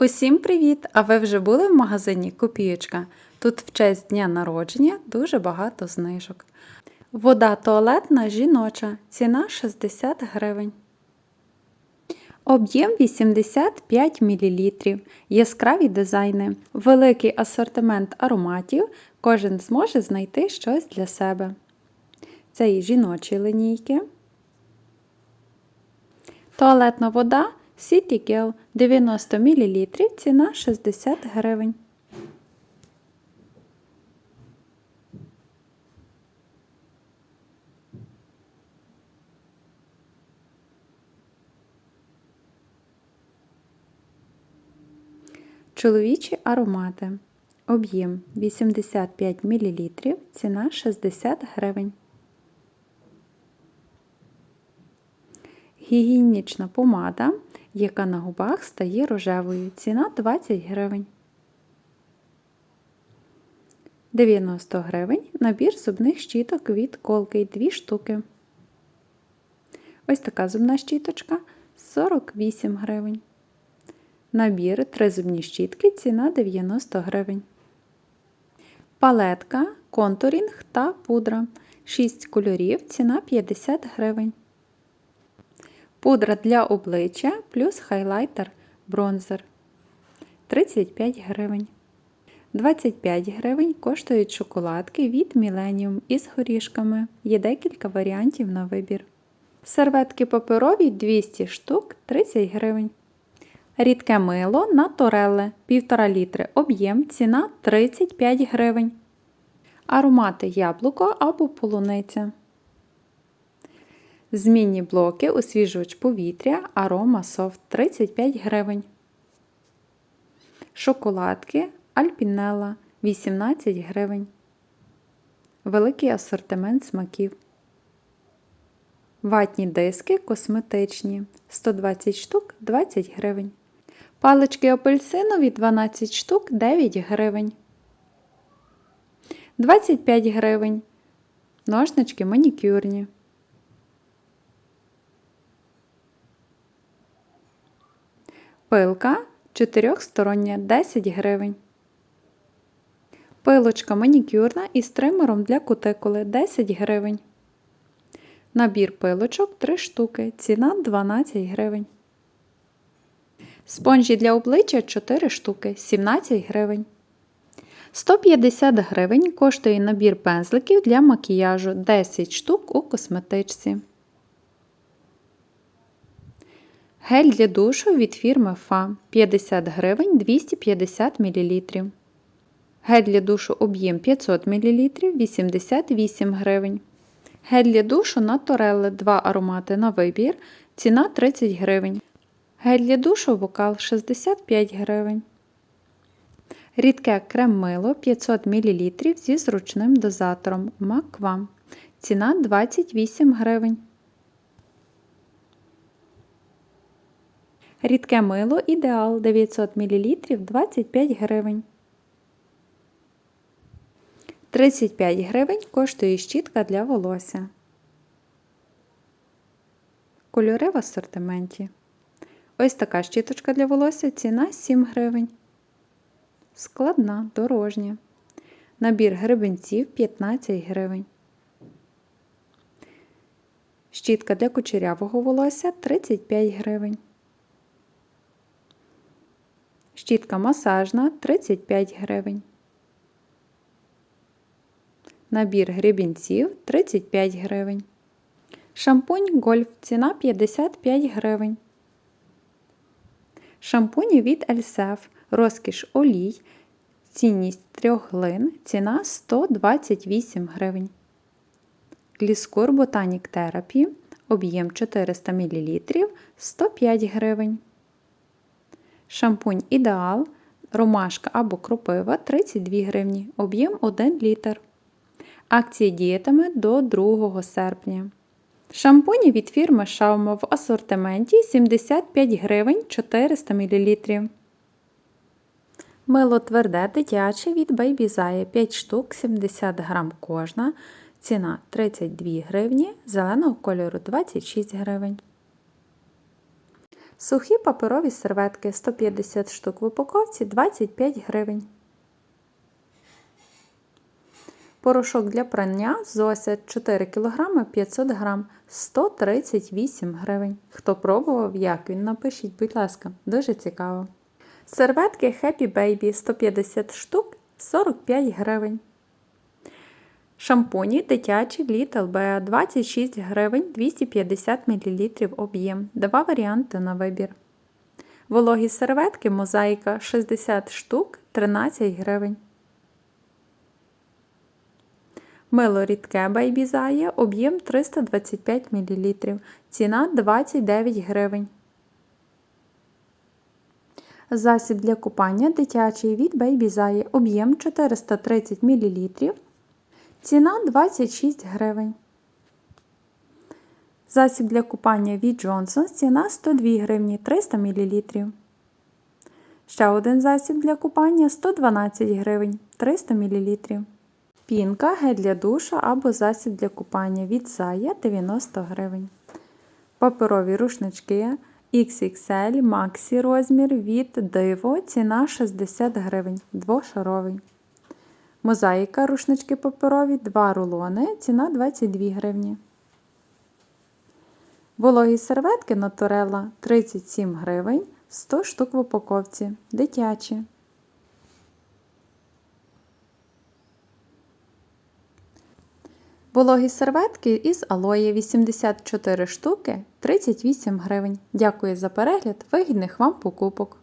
Усім привіт! А ви вже були в магазині Копієчка? Тут в честь дня народження дуже багато знижок. Вода туалетна жіноча. Ціна 60 гривень. Об'єм 85 мл. Яскраві дизайни. Великий асортимент ароматів. Кожен зможе знайти щось для себе. Це і жіночі линійки. Туалетна вода City Gel 90 мл. Ціна 60 гривень. Чоловічі аромати. Об'єм 85 мл. Ціна 60 гривень. Гігієнічна помада, яка на губах стає рожевою. Ціна 20 гривень. 90 гривень набір зубних щіток від Colgate 2 штуки. Ось така зубна щіточка 48 гривень. Набір 3 зубні щітки ціна 90 гривень. Палетка, контурінг та пудра 6 кольорів, ціна 50 гривень. Пудра для обличчя плюс хайлайтер бронзер 35 гривень. 25 гривень коштують шоколадки від Millennium із горішками. Є декілька варіантів на вибір. Серветки паперові 200 штук 30 гривень. Рідке мило на тореле 1,5 літри. Об'єм ціна 35 гривень. Аромати яблуко або полуниця. Змінні блоки, освіжувач повітря, арома софт 35 гривень. Шоколадки Альпінелла 18 гривень. Великий асортимент смаків. Ватні диски косметичні 120 штук 20 гривень. Палички апельсинові 12 штук 9 гривень. 25 гривень. Ножнички манікюрні. Пилка чотирьохстороння 10 гривень. Пилочка манікюрна із тримером для кутикули 10 гривень. Набір пилочок 3 штуки. Ціна 12 гривень. Спонжі для обличчя 4 штуки 17 гривень. 150 гривень коштує набір пензликів для макіяжу 10 штук у косметичці. Гель для душу від фірми Фа 50 гривень 250 мл. Гель для душу об'єм 500 мл 88 гривень. Гель для душу на Торелли 2 аромати на вибір. Ціна 30 гривень. Гель для душу вокал 65 гривень. Рідке крем-мило 500 мл зі зручним дозатором Маквам. Ціна 28 гривень. Рідке мило ідеал 900 мл 25 гривень. 35 гривень коштує щітка для волосся. Кольори в асортименті. Ось така щіточка для волосся ціна 7 гривень. Складна, дорожня. Набір гребенців 15 гривень. Щітка для кучерявого волосся 35 гривень. Щітка масажна 35 гривень. Набір гребінців 35 гривень. Шампунь гольф ціна 55 гривень. Шампуні від Ельсеф, розкіш олій, цінність трьох глин, ціна 128 гривень. Гліскур Ботанік Терапі, об'єм 400 мл 105 гривень. Шампунь Ідеал, ромашка або кропива 32 гривні, об'єм 1 літр. Акція діятиме до 2 серпня. Шампуні від фірми Шаума в асортименті 75 гривень 400 мл. Мило тверде дитяче від Baby 5 штук 70 грам кожна. Ціна 32 гривні, зеленого кольору 26 гривень. Сухі паперові серветки 150 штук в упаковці 25 гривень. Порошок для прання Зося 4 кг 500 г 138 гривень. Хто пробував, як він, напишіть, будь ласка, дуже цікаво. Серветки Happy Baby 150 штук 45 гривень. Шампуні дитячі Little Bea 26 гривень 250 мл об'єм. Два варіанти на вибір. Вологі серветки мозаїка 60 штук 13 гривень. Мило рідке Zaya, об'єм 325 мл. Ціна 29 гривень. Засіб для купання дитячий від Zaya, об'єм 430 мл. Ціна 26 гривень. Засіб для купання від Johnson's ціна 102 гривні 300 мл. Ще один засіб для купання 112 гривень 300 мл. Пінка, гель для душа або засіб для купання від Зая 90 гривень. Паперові рушнички XXL Maxi розмір від Диво ціна 60 гривень двошаровий. Мозаїка рушнички паперові 2 рулони, ціна 22 гривні. Вологі серветки Наторелла 37 гривень, 100 штук в упаковці. Дитячі. Вологі серветки із алої 84 штуки 38 гривень. Дякую за перегляд, вигідних вам покупок!